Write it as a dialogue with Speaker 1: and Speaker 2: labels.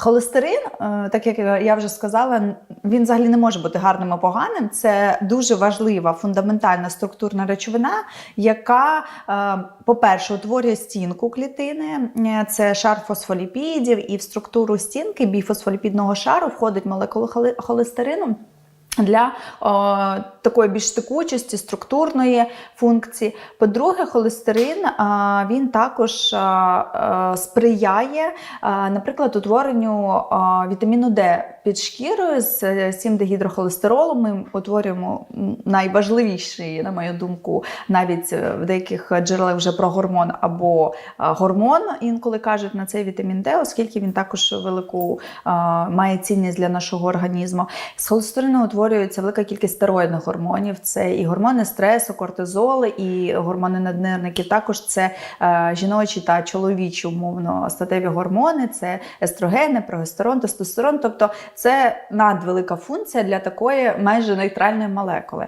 Speaker 1: Холестерин, е, так як я вже сказала, він взагалі не може бути гарним або поганим. Це дуже важлива фундаментальна структурна речовина, яка, е, по-перше, утворює стінку клітини, Е, це шар фосфоліпідів, і в структуру стінки біфосфоліпідного шару входить молекули холе- холестерину. Для о, такої більш текучості, структурної функції. По-друге, холестерин а, він також а, а, сприяє, а, наприклад, утворенню а, вітаміну Д під шкірою з 7-дегідрохолестеролу. Ми утворюємо найважливіший, на мою думку, навіть е, в деяких джерелах вже про гормон або гормон, інколи кажуть на цей вітамін Д, оскільки він також велику а, має цінність для нашого організму. З холестерину утворюється велика кількість стероїдних гормонів. Це і гормони стресу, кортизоли, і гормони наднирників. Також це е, жіночі та чоловічі умовно статеві гормони, це естрогени, прогестерон, тестостерон. Тобто це надвелика функція для такої майже нейтральної молекули.